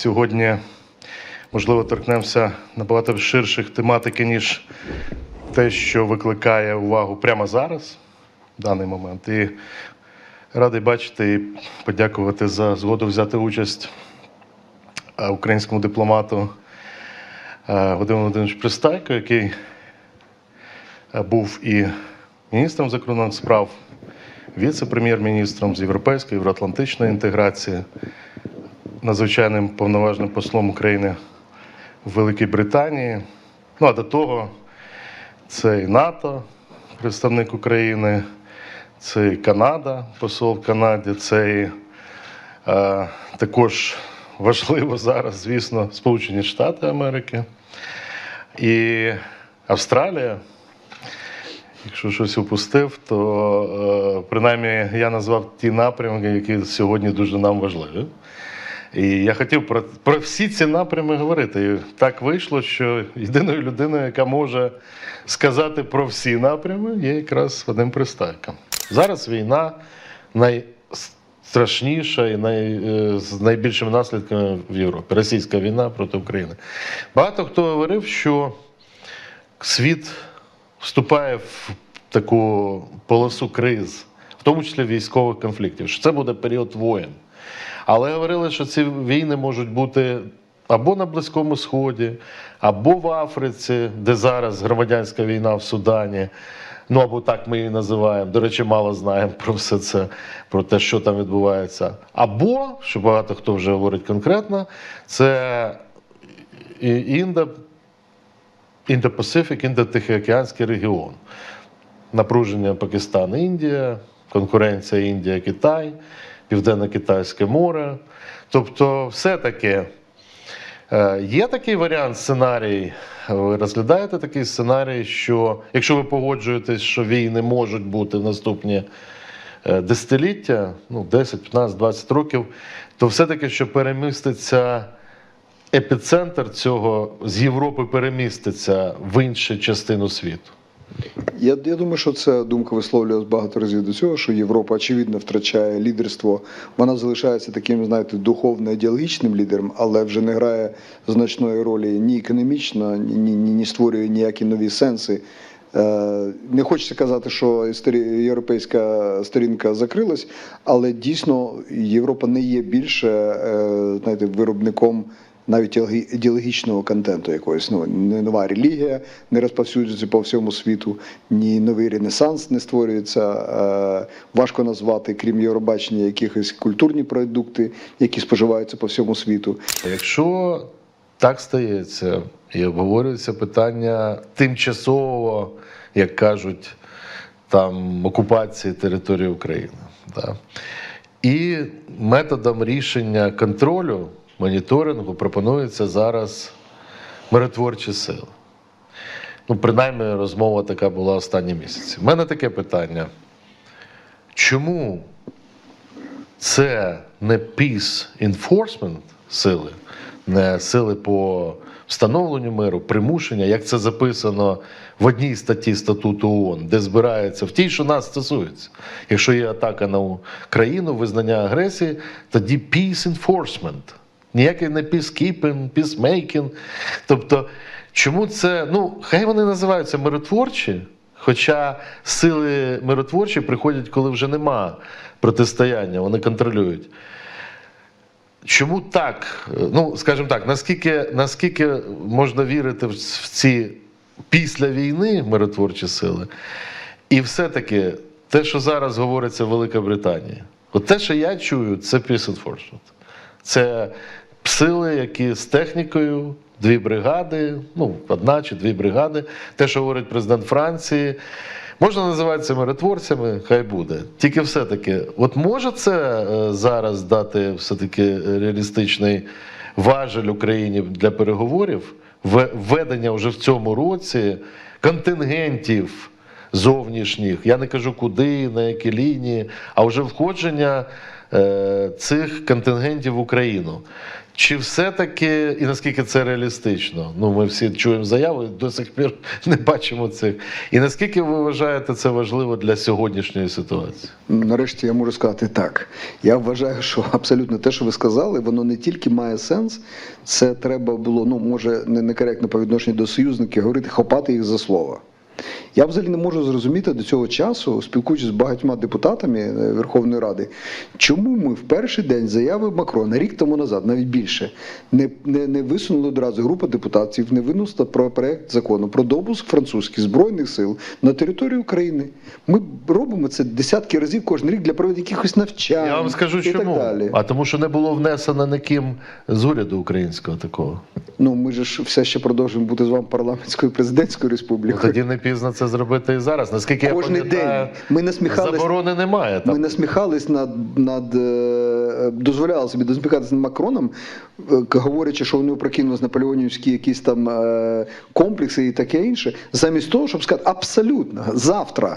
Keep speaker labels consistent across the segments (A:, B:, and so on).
A: сьогодні, можливо, торкнемося набагато ширших тематики, ніж те, що викликає увагу прямо зараз, в даний момент. І радий бачити і подякувати за згоду взяти участь е, українському дипломату е, Вадиму Володимировичу Пристайко, який е, був і міністром закордонних справ, віце-прем'єр-міністром з європейської євроатлантичної інтеграції, надзвичайним повноважним послом України в Великій Британії. Ну а до того це і НАТО, представник України, це і Канада, посол в Канаді, це і е, також важливо зараз, звісно, Сполучені Штати Америки і Австралія. Якщо щось упустив, то е, принаймні я назвав ті напрямки, які сьогодні дуже нам важливі. І я хотів про, про всі ці напрями говорити. І так вийшло, що єдиною людиною, яка може сказати про всі напрями, є якраз Вадим Пристайко. Зараз війна найстрашніша і най, е, з найбільшими наслідками в Європі. Російська війна проти України. Багато хто говорив, що світ вступає в таку полосу криз, в тому числі військових конфліктів, що це буде період воєн. Але говорили, що ці війни можуть бути або на Близькому Сході, або в Африці, де зараз громадянська війна в Судані. Ну або так ми її називаємо. До речі, мало знаємо про все це, про те, що там відбувається. Або, що багато хто вже говорить конкретно, це індо Індо-Пасифік, Індо-Тихоокеанський регіон. Напруження Пакистан, Індія, конкуренція Індія, Китай, Південно-Китайське море. Тобто, все-таки е, є такий варіант, сценарій. Ви розглядаєте такий сценарій, що якщо ви погоджуєтесь, що війни можуть бути в наступні е, десятиліття, ну 10, 15, 20 років, то все-таки, що переміститься епіцентр цього з Європи переміститься в іншу частину світу.
B: Я, я думаю, що ця думка висловлювалась багато разів до цього, що Європа очевидно втрачає лідерство. Вона залишається таким, знаєте, духовно-ідеологічним лідером, але вже не грає значної ролі ні економічно, ні, ні, ні, створює ніякі нові сенси. Е, Не хочеться казати, що європейська сторінка закрилась, але дійсно Європа не є більше е, знаєте, виробником навіть ідеологічного контенту якогось. Ну, не нова релігія не розповсюджується по всьому світу, ні новий ренесанс не створюється. Е, важко назвати, крім Євробачення, якихось культурні продукти, які споживаються по всьому світу.
A: Якщо так стається і обговорюється питання тимчасового, як кажуть, там окупації території України. Да. І методом рішення контролю, моніторингу пропонується зараз миротворчі сили. Ну, принаймні, розмова така була останні місяці. У мене таке питання. Чому це не peace enforcement сили, не сили по встановленню миру, примушення, як це записано в одній статті статуту ООН, де збирається в тій, що нас стосується. Якщо є атака на країну, визнання агресії, тоді peace enforcement. Ніякий не peacekeeping, peacemaking. Тобто, чому це? Ну, хай вони називаються миротворчі, Хоча сили миротворчі приходять, коли вже нема протистояння, вони контролюють. Чому так? Ну, скажімо так, наскільки, наскільки можна вірити в ці після війни миротворчі сили? І все-таки те, що зараз говориться в Велика Британія, от те, що я чую, це peace enforcement. Це сили, які з технікою, дві бригади, ну, одна чи дві бригади. Те, що говорить президент Франції, можна називати це миротворцями, хай буде. Тільки все-таки, от може це е, зараз дати все-таки реалістичний важель Україні для переговорів, введення вже в цьому році контингентів зовнішніх, я не кажу куди, на які лінії, а вже входження цих контингентів в Україну. Чи все-таки, і наскільки це реалістично? Ну, ми всі чуємо заяви, до сих пір не бачимо цих. І наскільки ви вважаєте це важливо для сьогоднішньої ситуації?
B: Нарешті я можу сказати так. Я вважаю, що абсолютно те, що ви сказали, воно не тільки має сенс, це треба було, ну може не некоректно по відношенню до союзників говорити, хопати їх за слово. Я взагалі не можу зрозуміти до цього часу, спілкуючись з багатьма депутатами е, Верховної Ради, чому ми в перший день заяви Макрона рік тому назад, навіть більше, не, не, не висунули одразу група депутатів, не винесла про проект закону про допуск французьких збройних сил на територію України. Ми робимо це десятки разів кожен рік для проведення якихось навчань.
A: Я вам скажу,
B: і
A: чому.
B: так далі.
A: А тому, що не було внесено ніким з уряду українського такого.
B: Ну ми ж все ще продовжуємо бути з вами парламентською президентською
A: Ну,
B: республікою.
A: тоді не пізно це зробити і зараз. Наскільки
B: Кожний
A: я пам'ятаю,
B: день ми насміхались-
A: заборони немає. Там.
B: Ми насміхались над, над е, дозволяли собі насміхатися над Макроном, е, говорячи, що у нього прокинулись наполеонівські якісь там е, комплекси і таке інше, замість того, щоб сказати абсолютно завтра.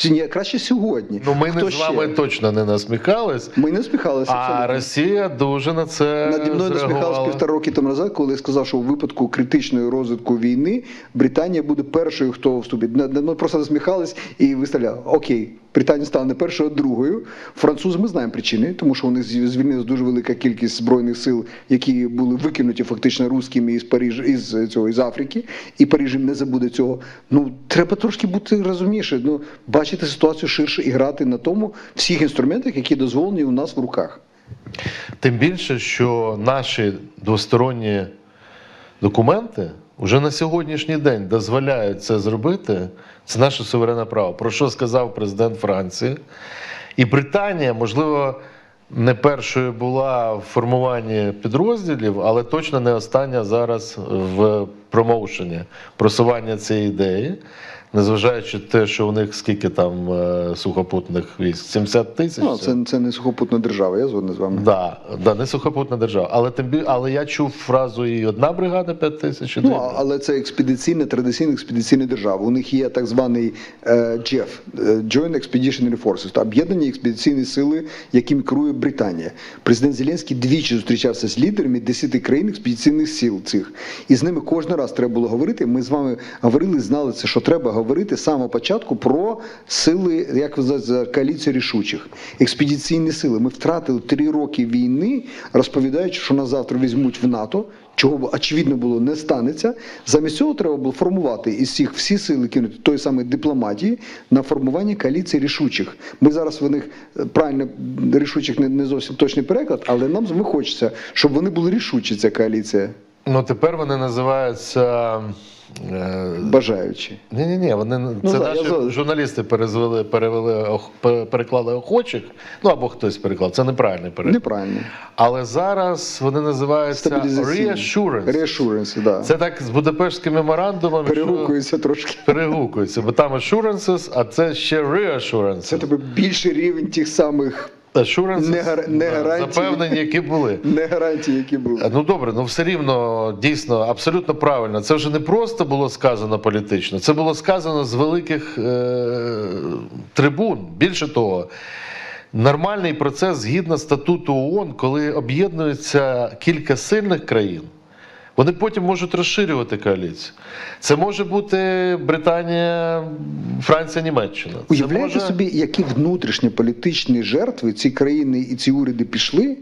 B: Чи ні, краще сьогодні.
A: Ну, ми
B: Хто
A: не з вами
B: ще?
A: точно не насміхались.
B: Ми не насміхалися.
A: А
B: абсолютно.
A: Росія дуже на це
B: Наді мною насміхалися півтора роки тому назад, коли я сказав, що у випадку критичної розвитку війни Британія буде першою, хто вступить. Ми просто насміхались і виставляли. Окей, Британія стала не першою, а другою. Французи ми знаємо причини, тому що у них зв- звільнилась дуже велика кількість збройних сил, які були викинуті фактично русскими із Парижа із цього із Африки, і Париж не забуде цього. Ну треба трошки бути розумніше. Ну бачити ситуацію ширше і грати на тому всіх інструментах, які дозволені у нас в руках.
A: Тим більше, що наші двосторонні документи вже на сьогоднішній день дозволяють це зробити. Це наше суверенне право. Про що сказав президент Франції? І Британія, можливо, не першою була в формуванні підрозділів, але точно не остання зараз в промоушені просування цієї ідеї. Незважаючи на те, що у них скільки там е, сухопутних військ? 70 тисяч?
B: Ну, це, це не сухопутна держава, я згоден з вами.
A: Да, да, не сухопутна держава. Але тим бі- але я чув фразу і одна бригада 5 тисяч, і.
B: Ну, але це експедиційна, традиційна експедиційна держава. У них є так званий е, JEF, е, Joint Expeditionary Forces, та об'єднані експедиційні сили, якими керує Британія. Президент Зеленський двічі зустрічався з лідерами 10 країн експедиційних сил цих. І з ними кожен раз треба було говорити. Ми з вами говорили, знали це, що треба говорити з самого початку про сили, як ви знаєте, коаліцію рішучих, експедиційні сили. Ми втратили три роки війни, розповідаючи, що нас завтра візьмуть в НАТО. Чого очевидно було не станеться. Замість цього треба було формувати із цих всі сили кинути той самої дипломатії на формування коаліції рішучих. Ми зараз в них е, правильно рішучих не, зовсім точний переклад, але нам хочеться, щоб вони були рішучі, ця коаліція,
A: Ну тепер вони називаються. Е,
B: бажаючі.
A: ні, ні, ні, вони
B: Ну,
A: це
B: да,
A: наші
B: згоден.
A: журналісти перезвели, перевели переклали охочих. Ну або хтось переклав. Це неправильний переклад.
B: Неправильно.
A: Але зараз вони називаються reassurance.
B: Reassurance, да.
A: Це так з Будапештським меморандумом. що
B: трошки.
A: Перегукується, бо там assurances, а це ще reassurances.
B: Це тебе більший рівень тих самих
A: Assurances,
B: Не гар- не гарантії.
A: запевнені, які були.
B: не гарантії, які були.
A: Ну добре, ну все рівно дійсно абсолютно правильно. Це вже не просто було сказано політично, це було сказано з великих е- трибун. Більше того, нормальний процес згідно статуту ООН, коли об'єднуються кілька сильних країн. Вони потім можуть розширювати коаліцію. Це може бути Британія, Франція, Німеччина. Це
B: Уявляєте
A: може...
B: собі, які внутрішні політичні жертви ці країни і ці уряди пішли,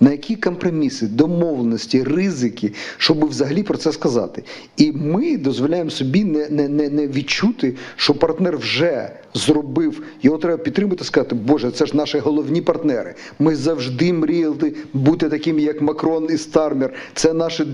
B: на які компроміси, домовленості, ризики, щоб взагалі про це сказати. І ми дозволяємо собі не, не, не, не відчути, що партнер вже зробив, його треба підтримати, сказати, Боже, це ж наші головні партнери. Ми завжди мріяли бути такими, як Макрон і Стармер. Це наші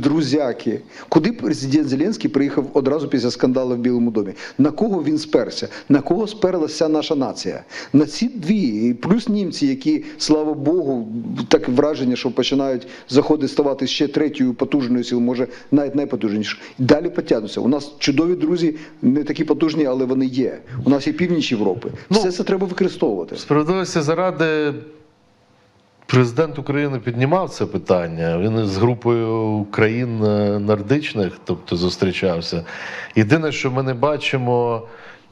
B: друзяки. Куди президент Зеленський приїхав одразу після скандалу в Білому домі? На кого він сперся? На кого сперлася наша нація? На ці дві, плюс німці, які, слава Богу, так враження, що починають заходи ставати ще третьою потужною силою, може навіть найпотужнішою. Далі потягнуться. У нас чудові друзі, не такі потужні, але вони є. У нас є північ Європи.
A: Ну,
B: Все це треба використовувати.
A: Справедливості заради президент України піднімав це питання. Він з групою країн е, нордичних, тобто зустрічався. Єдине, що ми не бачимо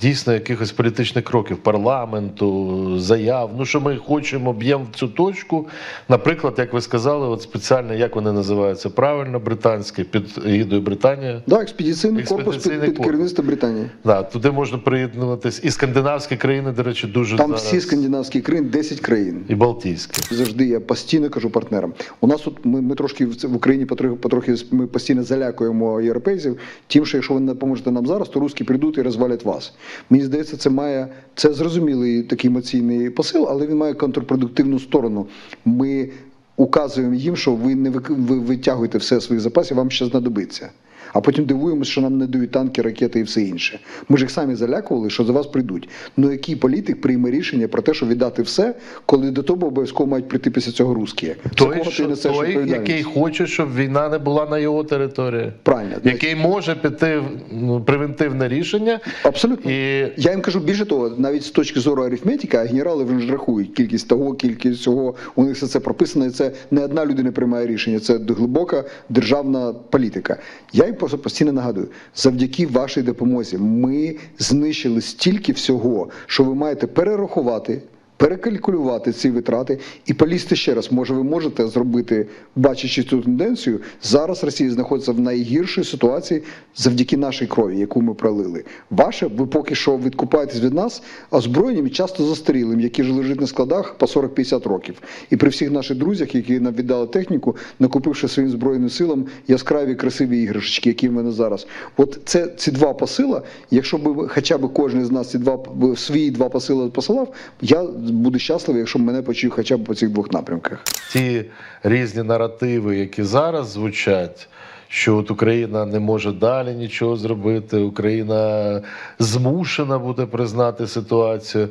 A: дійсно якихось політичних кроків парламенту, заяв. Ну що ми хочемо, б'ємо в цю точку. Наприклад, як ви сказали, от спеціально як вони називаються правильно, британські під егідою Британії.
B: Да, експедиційний корпус під,
A: Експедиційний
B: під
A: корпус.
B: Британії.
A: Да, туди можна приєднуватись. І скандинавські країни, до речі, дуже
B: Там
A: зараз...
B: всі скандинавські країни, 10 країн.
A: і Балтійські.
B: Завжди я постійно кажу партнерам. У нас тут ми, ми трошки в, в Україні потрохи, потрохи ми постійно залякуємо європейців. Тим, що якщо ви не допоможете нам зараз, то русські прийдуть і розвалять вас. Мені здається, це має це зрозумілий такий емоційний посил, але він має контрпродуктивну сторону. Ми указуємо їм, що ви не ви витягуєте все своїх запасів, вам ще знадобиться. А потім дивуємося, що нам не дають танки, ракети і все інше. Ми ж їх самі залякували, що за вас прийдуть. Ну який політик прийме рішення про те, що віддати все, коли до того обов'язково мають прийти після цього русські?
A: Той, що, той який хоче, щоб війна не була на його території.
B: Правильно.
A: Який може піти в ну, превентивне рішення.
B: Абсолютно.
A: І
B: Я їм кажу більше того, навіть з точки зору арифметики, а генерали вже ж рахують кількість того, кількість цього. У них все це прописано. І це не одна людина приймає рішення, це глибока державна політика. Я їм просто постійно нагадую, завдяки вашій допомозі ми знищили стільки всього, що ви маєте перерахувати. Перекалькулювати ці витрати і полізти ще раз. Може, ви можете зробити, бачачи цю тенденцію. Зараз Росія знаходиться в найгіршій ситуації завдяки нашій крові, яку ми пролили. Ваше, ви поки що відкупаєтесь від нас озброєнням і часто застарілим, які ж лежать на складах по 40-50 років. І при всіх наших друзях, які нам віддали техніку, накупивши своїм збройним силам яскраві красиві іграшечки, які в мене зараз. От це ці два посила. Якщо б хоча б кожен з нас ці два свої два посила посилав, я буду щасливий, якщо мене почує хоча б по цих двох напрямках.
A: ті різні наративи, які зараз звучать, що от Україна не може далі нічого зробити, Україна змушена буде признати ситуацію,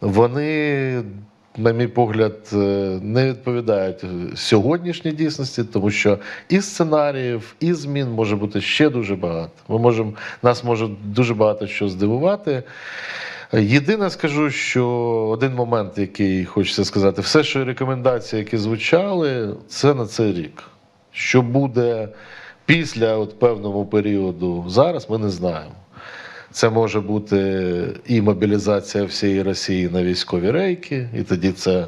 A: вони. На мій погляд, е, не відповідають сьогоднішній дійсності, тому що і сценаріїв, і змін може бути ще дуже багато. Ми можемо, нас може дуже багато що здивувати. Єдине скажу, що один момент, який хочеться сказати, все, що рекомендації, які звучали, це на цей рік. Що буде після от певного періоду зараз, ми не знаємо. Це може бути і мобілізація всієї Росії на військові рейки, і тоді це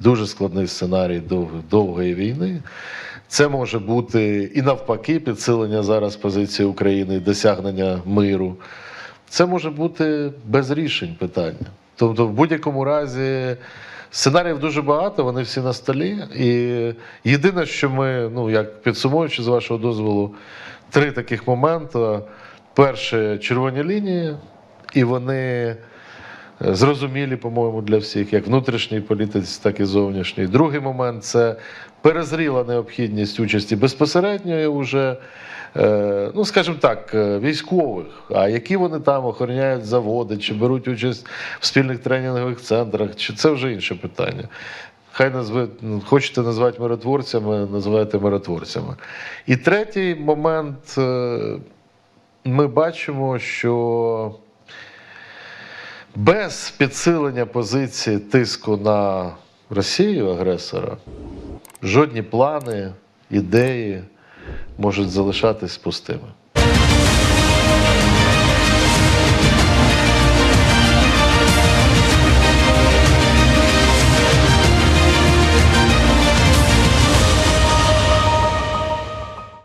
A: дуже складний сценарій довгої війни. Це може бути і навпаки підсилення зараз позиції України досягнення миру. Це може бути без рішень питання. Тобто, в будь-якому разі сценаріїв дуже багато, вони всі на столі. І єдине, що ми, ну як підсумуючи з вашого дозволу, три таких моменти. Перше червоні лінії, і вони зрозумілі, по-моєму, для всіх, як внутрішній політиці, так і зовнішній. Другий момент це перезріла необхідність участі безпосередньої уже, е, ну скажімо так, е, військових. А які вони там охороняють заводи, чи беруть участь в спільних тренінгових центрах, чи це вже інше питання. Хай назви, хочете назвати миротворцями, називайте миротворцями. І третій момент. е, ми бачимо, що без підсилення позиції тиску на Росію агресора жодні плани, ідеї можуть залишатись пустими.